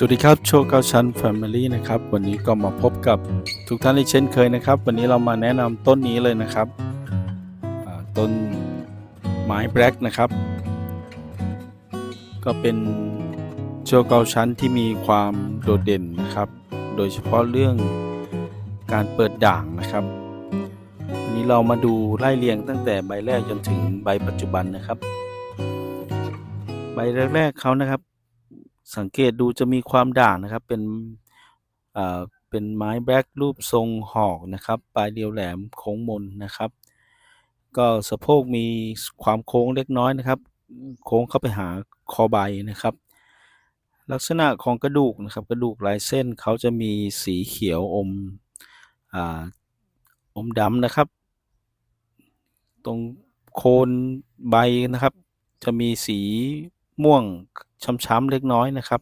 สวัสดีครับโชว์เก้าชั้น Family นะครับวันนี้ก็มาพบกับทุกท่านอีกเช่นเคยนะครับ วันนี้เรามาแนะนำต้นนี้เลยนะครับต้นไม้แบล็กนะครับ ก็เป็นโชว์เก้าชั้นที่มีความโดดเด่นนะครับ โดยเฉพาะเรื่องการเปิดด่างนะครับวันนี้เรามาดูไล่เรียงตั้งแต่ใบแรกจนถึงใบปัจจุบันนะครับ ใบแรกๆเขานะครับ สังเกตดูจะมีความด่างนะครับ เป็นเป็นไม้แบล็กรูปทรงหอกนะครับ ปลายเรียวแหลมโค้งมนนะครับ ก็สะโพกมีความโค้งเล็กน้อยนะครับ โค้งเข้าไปหาคอใบนะครับ ลักษณะของกระดูกนะครับ กระดูกลายเส้นเขาจะมีสีเขียวอมออมดำนะครับ ตรงโคนใบนะครับ จะมีสีม่วง ช้ำๆเล็กน้อยนะครับ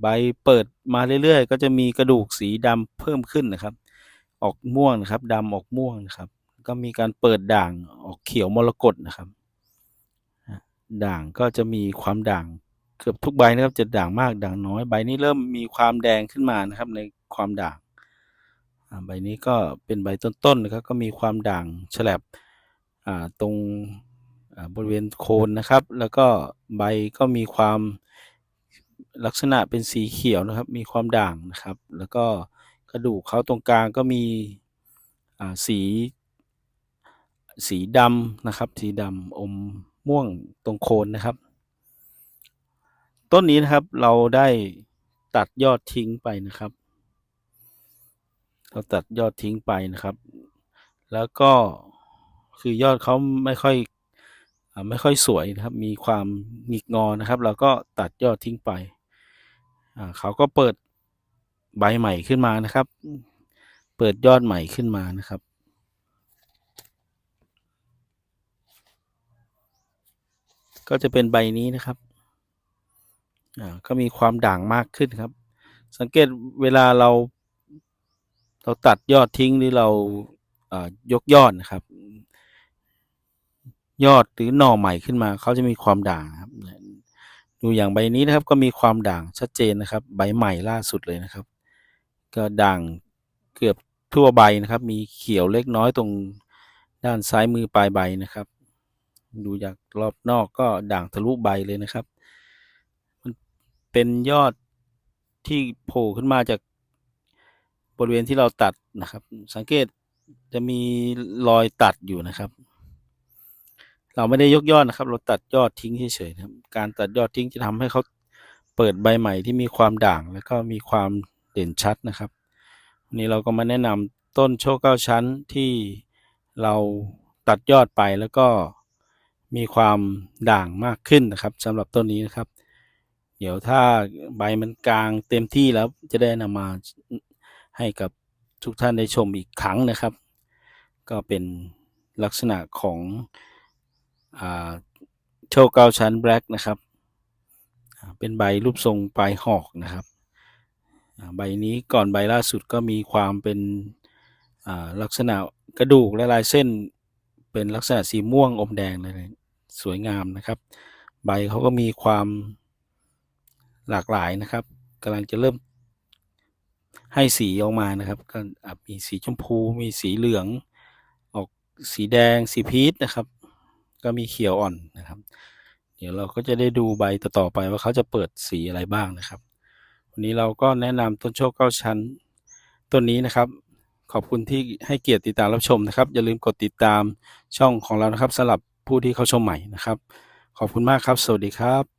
ใบเปิดมาเรื่อยๆ ก็จะมีกระดูกสีดำเพิ่มขึ้นนะครับ ออกม่วงนะครับดำออกม่วงนะครับ ก็มีการเปิดด่างออกเขียวมรกตนะครับด่างก็จะมีความด่างเกือบทุกใบนะครับจะด่างมากด่างน้อย ใบนี้เริ่มมีความแดงขึ้นมานะครับ ในความด่างใบนี้ก็เป็นใบต้นๆนะครับก็มีความด่างฉลับตรงบริเวณโคนนะครับ แล้วก็ ใบก็มีความลักษณะเป็นสีเขียวนะครับ มีความด่างนะครับ แล้วก็กระดูกเขาตรงกลางก็มีสีสีดำนะครับ สีดำอมม่วงตรงโคนนะครับ ต้นนี้นะครับเราได้ตัดยอดทิ้งไปนะครับ เราตัดยอดทิ้งไปนะครับ แล้วก็คือยอดเขาไม่ค่อย ไม่ค่อยสวยนะครับ มีความหงิกงอนะครับ เราก็ตัดยอดทิ้งไป เขาก็เปิดใบใหม่ขึ้นมานะครับ เปิดยอดใหม่ขึ้นมานะครับ ก็จะเป็นใบนี้นะครับก็มีความด่างมากขึ้นครับ สังเกตเวลาเราเราตัดยอดทิ้งหรือเราายกยอดนะครับ ยอดหรือหน่อใหม่ขึ้นมาเขาจะมีความด่างครับดูอย่างใบนี้นะครับก็มีความด่างชัดเจนนะครับ ใบใหม่ล่าสุดเลยนะครับ ก็ด่างเกือบทั่วใบนะครับ มีเขียวเล็กน้อยตรงด้านซ้ายมือปลายใบนะครับ ดูจากรอบนอกก็ด่างทะลุใบเลยนะครับ มันเป็นยอดที่โผล่ขึ้นมาจากบริเวณที่เราตัดนะครับ สังเกตจะมีรอยตัดอยู่นะครับ เราไม่ได้ยกยอดนะครับ เราตัดยอดทิ้งเฉยๆนะครับ การตัดยอดทิ้งจะทำให้เขาเปิดใบใหม่ที่มีความด่างแล้วก็มีความเด่นชัดนะครับวันนี้เราก็มาแนะนำต้นโชคเก้าชั้นที่เราตัดยอดไปแล้วก็มีความด่างมากขึ้นนะครับสำหรับต้นนี้นะครับ เดี๋ยวถ้าใบมันกลางเต็มที่แล้วจะได้นำมาให้กับทุกท่านได้ชมอีกครั้งนะครับ ก็เป็นลักษณะของ โชคเก้าชั้นแบล็กนะครับ เป็นใบรูปทรงปลายหอกนะครับ ใบนี้ก่อนใบล่าสุดก็มีความเป็นลักษณะกระดูกและลายเส้นเป็นลักษณะสีม่วงอมแดงเลยสวยงามนะครับ ใบเขาก็มีความหลากหลายนะครับกำลังจะเริ่มให้สีออกมานะครับก็มีสีชมพู มีสีเหลือง ออกสีแดง สีพีชนะครับ ก็มีเขียวอ่อนนะครับ เดี๋ยวเราก็จะได้ดูใบต่อๆไปว่าเขาจะเปิดสีอะไรบ้างนะครับ วันนี้เราก็แนะนำต้นโชคเก้าชั้นต้นนี้นะครับ ขอบคุณที่ให้เกียรติติดตามรับชมนะครับ อย่าลืมกดติดตามช่องของเรานะครับสำหรับผู้ที่เข้าชมใหม่นะครับ ขอบคุณมากครับ สวัสดีครับ